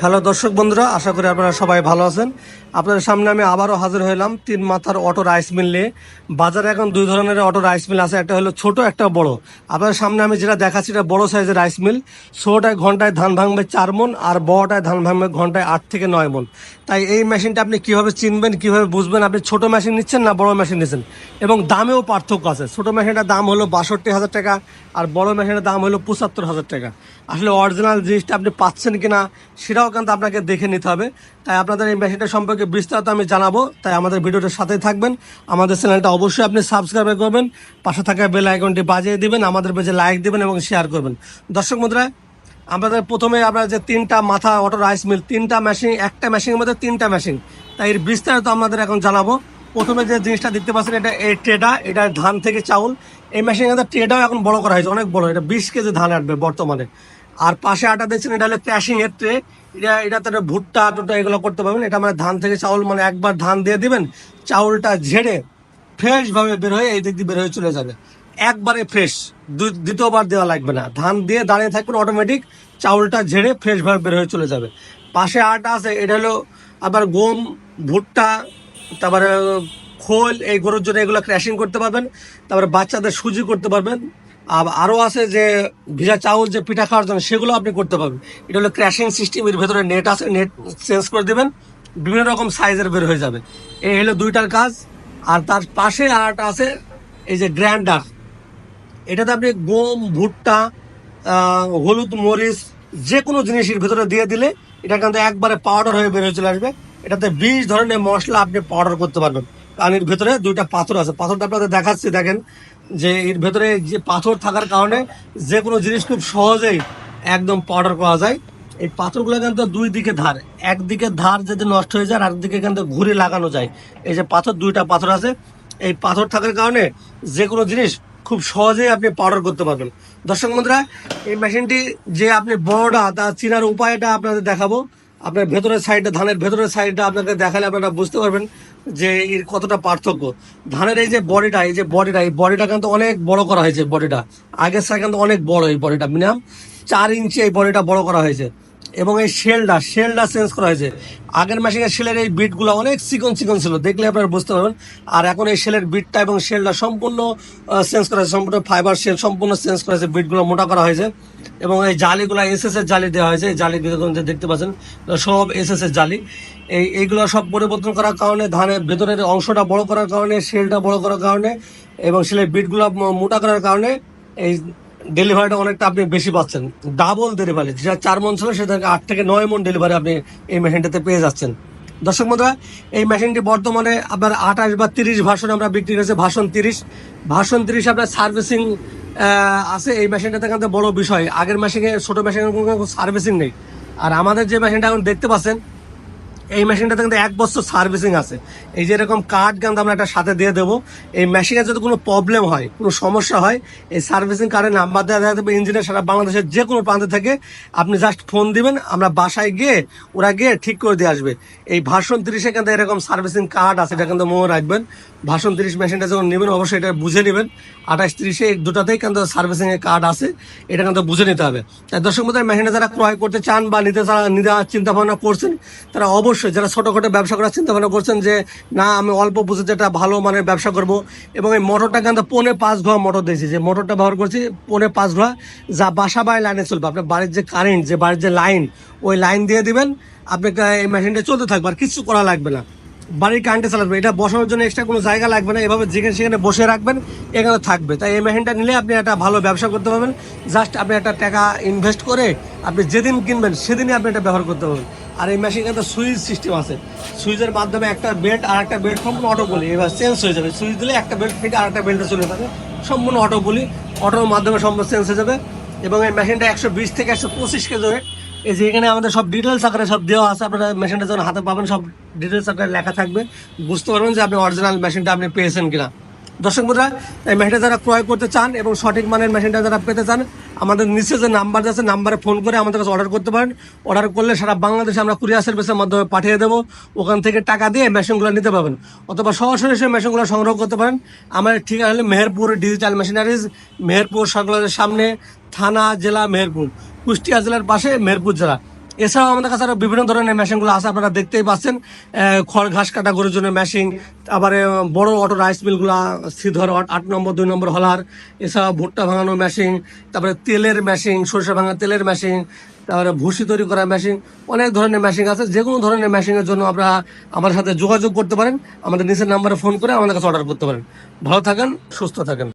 Hello দর্শক বন্ধুরা, আশা করি আপনারা সবাই ভালো আছেন। আপনাদের সামনে আমি আবারও হাজির হলাম তিন মাথার অটো রাইস মিল নিয়ে। বাজারে এখন দুই ধরনের অটো রাইস মিল আছে, একটা হলো ছোট, একটা বড়। আপনাদের সামনে আমি যেটা দেখাচ্ছি, এটা বড় সাইজের রাইস মিল। ছোটায় ঘন্টায় ধান ভাঙবে চার মন, আর বড়টায় ধান ভাঙবে ঘন্টায় আট থেকে নয় মন। তাই এই মেশিনটা আপনি কীভাবে চিনবেন, কীভাবে বুঝবেন? আপনি ছোট মেশিন নিচ্ছেন না বড় মেশিন নিচ্ছেন? এবং দামেও পার্থক্য আছে। ছোট মেশিনটার দাম হলো বাষট্টি হাজার টাকা আর বড় মেশিনের দাম হলো পঁচাত্তর হাজার টাকা। আসলে অরিজিনাল জিনিসটা আপনি পাচ্ছেন কিনা, সেটাও কিন্তু আপনাকে দেখে নিতে হবে। তাই আপনাদের এই মেশিনটা সম্পর্কে বিস্তারিত আমি জানাব। তাই আমাদের ভিডিওটার সাথেই থাকবেন। আমাদের চ্যানেলটা অবশ্যই আপনি সাবস্ক্রাইব করবেন। পাশে থাকা বেল আইকনটি বাজিয়ে দিবেন। আমাদের পেজে লাইক দিবেন এবং শেয়ার করবেন। দর্শক বন্ধুরা আমাদের প্রথমে আমরা যে তিনটা মাথা অটো রাইস মিল, তিনটা মেশিন একটা মেশিনের মধ্যে তিনটা মেশিন তাই এর বিস্তারিত আমাদের এখন জানাব। প্রথমে যে জিনিসটা দেখতে পাচ্ছেন, এটা এই ট্রেডা এটা ধান থেকে চাউল। এই মেশিনের মধ্যে ট্রেডাও এখন বড় করা হয়েছে, অনেক বড়। এটা বিশ কেজি ধান আটবে বর্তমানে। আর পাশে আটা দেখছেন, এটা হলো ক্র্যাশিং এর ট্রে এটা এটা তো ভুট্টা, টুট্টা এগুলো করতে পারবেন। এটা মানে ধান থেকে চাউল মানে একবার ধান দিয়ে দিবেন, চাউলটা ঝেড়ে ফ্রেশভাবে বের হয়ে এই দিক দিয়ে বের হয়ে চলে যাবে। একবারে ফ্রেশ দ্বিতীয়বার দেওয়া লাগবে না। ধান দিয়ে দাঁড়িয়ে থাকবেন অটোমেটিক চাউলটা ঝেড়ে ফ্রেশ ভাবে বের হয়ে চলে যাবে। পাশে আটা আছে, এটা হলো আবার গম, ভুট্টা, তারপরে খোল, এই গরুর জন্য এগুলো ক্র্যাশিং করতে পারবেন। তারপরে বাচ্চাদের সুজি করতে পারবেন। আর আরও আছে যে ভিজা চাউল, যে পিঠা খাওয়ার জন্য, সেগুলো আপনি করতে পারবেন। এটা হলো ক্র্যাশিং সিস্টেম এর ভেতরে নেট আছে নেট চেঞ্জ করে দেবেন। বিভিন্ন রকম সাইজের বের হয়ে যাবে। এই হলো দুইটার কাজ। আর তার পাশে আর আছে, এই যে গ্র্যান্ডার এটাতে আপনি গম, ভুট্টা হলুদ, মরিচ যে কোনো জিনিসের ভিতরে দিয়ে দিলে এটা কিন্তু একবারে পাউডার হয়ে বের হয়ে চলে আসবে। এটাতে বিশ ধরনের মশলা আপনি পাউডার করতে পারবেন। কারণ এর ভেতরে দুইটা পাথর আছে। পাথরটা আপনাদের দেখাচ্ছি, দেখেন। যে এর ভেতরে যে পাথর থাকার কারণে যে কোনো জিনিস খুব সহজেই একদম পাউডার করা যায়। এই পাথরগুলো কিন্তু দুই দিকে ধার। একদিকে ধার যদি নষ্ট হয়ে যায় আর একদিকে কিন্তু ঘুরে লাগানো যায়। এই যে পাথর, দুইটা পাথর আছে। এই পাথর থাকার কারণে যে কোনো জিনিস খুব সহজেই আপনি পাউডার করতে পারবেন। দর্শক বন্ধুরা, এই মেশিনটি যে আপনি বড়টা তা চিনার উপায়টা আপনাদের দেখাবো। আপনার ভেতরের সাইডটা ধানের ভেতরের সাইডটা আপনাকে দেখালে আপনারা বুঝতে পারবেন যে এর কতটা পার্থক্য। ধানের এই যে বডিটা, এই যে বডিটা, এই বডিটা কিন্তু অনেক বড় করা হয়েছে, বডিটা। আগের সাইড কিন্তু অনেক বড় এই বডিটা। মিনিমাম চার ইঞ্চি এই বডিটা বড় করা হয়েছে। এবং এই শেলটা শেলটা চেঞ্জ করা হয়েছে। আগের মেশিনের শেলের এই বিটগুলো অনেক চিকন চিকন ছিল, দেখলে আপনারা বুঝতে পারবেন। আর এখন এই শেলের বিটটা এবং শেলটা সম্পূর্ণ চেঞ্জ করা হয়েছে, সম্পূর্ণ ফাইবার শেল সম্পূর্ণ চেঞ্জ করা হয়েছে বিটগুলো মোটা করা হয়েছে। এবং এই জালিগুলো এসএস এর জালি দেওয়া হয়েছে, এই জালি দেখতে পাচ্ছেন সব এসএস এর জালি। এই, এইগুলো সব পরিবর্তন করার কারণে, ধানের ভেতরের অংশটা বড় করার কারণে শেলটা বড় করার কারণে এবং শেলের বিটগুলো মোটা করার কারণে এই ডেলিভারিটা অনেকটা আপনি বেশি পাচ্ছেন। ডাবল ডেলিভারি যেটা চার মন ছিল, সেটা আট থেকে নয় মন ডেলিভারি আপনি এই মেশিনটাতে পেয়ে যাচ্ছেন। দর্শক বন্ধুরা, এই মেশিনটি বর্তমানে আপনার আঠাশ বা তিরিশ ভাষণ আমরা বিক্রি করেছি ভাষণ তিরিশ। ভাষণ তিরিশ আপনার সার্ভিসিং আছে। এই মেশিনটাতে কিন্তু বড় বিষয়। আগের মেশিনে ছোটো মেশিনের কোনো সার্ভিসিং নেই। আর আমাদের যে মেশিনটা এখন দেখতে পাচ্ছেন এই মেশিনটাতে কিন্তু এক বছর সার্ভিসিং আছে। এই যে এরকম কার্ড কিন্তু আমরা একটা সাথে দিয়ে দেবো। এই মেশিনে যদি কোনো প্রবলেম হয়, কোনো সমস্যা হয়, এই সার্ভিসিং কার্ডের নাম্বার দেওয়া দেখা যাবে ইঞ্জিনিয়ার সারা বাংলাদেশের যে কোনো প্রান্ত থেকে। আপনি জাস্ট ফোন দিবেন, আমরা বাসায় গিয়ে ওরা গিয়ে ঠিক করে দিয়ে আসবে। এই ভাষণ তিরিশে কিন্তু এরকম সার্ভিসিং কার্ড আছে, এটা কিন্তু মনে রাখবেন। ভাষণ তিরিশ মেশিনটা যখন নেবেন, অবশ্যই এটা বুঝে নেবেন। আঠাশ তিরিশে দুটাতেই কিন্তু সার্ভিসিংয়ের কার্ড আছে, এটা কিন্তু বুঝে নিতে হবে। তাই দর্শক মধ্যে মেশিনটা যারা ক্রয় করতে চান বা নিতে নিতে চিন্তা ভাবনা করছেন, তারা অবশ্যই যারা ছোটোখাটো ব্যবসা করার চিন্তা ভাবনা করছেন যে, না, আমি অল্প বুঝে যেটা ভালো মানের ব্যবসা করব। এবং এই মোটরটা কিন্তু পৌনে পাঁচ ঘোয়া মোটর দিয়েছি। যে মোটরটা ব্যবহার করছি পৌনে পাঁচ ঘোয়া যা বাসা বাড়ি লাইনে চলবে। আপনার বাড়ির যে কারেন্ট যে বাড়ির যে লাইন ওই লাইন দিয়ে দিবেন। আপনাকে এই মেশিনটা চলতে থাকবে, আর কিছু করা লাগবে না। বাড়ির কারেন্টে চালাবে এটা বসানোর জন্য এক্সট্রা কোনো জায়গা লাগবে না। এভাবে যেখানে সেখানে বসে রাখবেন, এখানে থাকবে। তাই এই মেশিনটা নিলে আপনি একটা ভালো ব্যবসা করতে পারবেন। জাস্ট আপনি একটা টাকা ইনভেস্ট করে আপনি যেদিন কিনবেন, সেদিনই আপনি এটা ব্যবহার করতে পারবেন। আর এই মেশিনে একটা সুইচ সিস্টেম আছে। সুইচের মাধ্যমে একটা বেল্ট আর একটা বেল্ট সম্পূর্ণ অটো বলি। এবার চেঞ্জ হয়ে যাবে। সুইচ দিলে একটা বেল্ট থেকে আর একটা বেল্টে চলে যাবে। সম্পূর্ণ অটো বলি। অটোর মাধ্যমে সম্পূর্ণ চেঞ্জ হয়ে যাবে। এবং এই মেশিনটা একশো বিশ থেকে একশো পঁচিশ কেজি এই যে এখানে আমাদের সব ডিটেলস আকারে সব দেওয়া আছে। আপনারা মেশিনটা যখন হাতে পাবেন, সব ডিটেলস আকারে লেখা থাকবে। বুঝতে পারবেন যে আপনি অরিজিনাল মেশিনটা আপনি পেয়েছেন কিনা। দর্শক বন্ধুরা, এই মেশিনটা যারা ক্রয় করতে চান এবং সঠিক মানের মেশিনটা যারা পেতে চান, আমাদের নিচে যে নাম্বার আছে নাম্বারে ফোন করে আমাদের কাছে অর্ডার করতে পারেন। অর্ডার করলে সারা বাংলাদেশে আমরা কুরিয়ার সার্ভিসের মাধ্যমে পাঠিয়ে দেবো। ওখান থেকে টাকা দিয়ে মেশিনগুলো নিতে পারবেন। অথবা সরাসরি সেই মেশিনগুলো সংগ্রহ করতে পারেন। আমাদের ঠিকানা হলো মেহেরপুর ডিজিটাল মেশিনারিজ, মেহেরপুর সকলের সামনে থানা জেলা মেহেরপুর, কুষ্টিয়া জেলার পাশে মেহেরপুর জেলা। এছাড়াও আমাদের কাছে আরও বিভিন্ন ধরনের মেশিনগুলো আছে, আপনারা দেখতেই পাচ্ছেন। খড় ঘাস কাটা গরুর জন্য মেশিন তারপরে বড় অটো রাইস মিলগুলা সিধর আট- নম্বর, দুই নম্বর হলার, এছাড়াও ভুট্টা ভাঙানো মেশিন তারপরে তেলের মেশিন সরষে ভাঙা তেলের মেশিন তারপরে ভুসি তৈরি করা মেশিন অনেক ধরনের মেশিন আছে। যে কোনো ধরনের মেশিনের জন্য আপনারা আমার সাথে যোগাযোগ করতে পারেন। আমাদের নিচের নাম্বারে ফোন করে আমাদের কাছে অর্ডার করতে পারেন। ভালো থাকেন, সুস্থ থাকেন।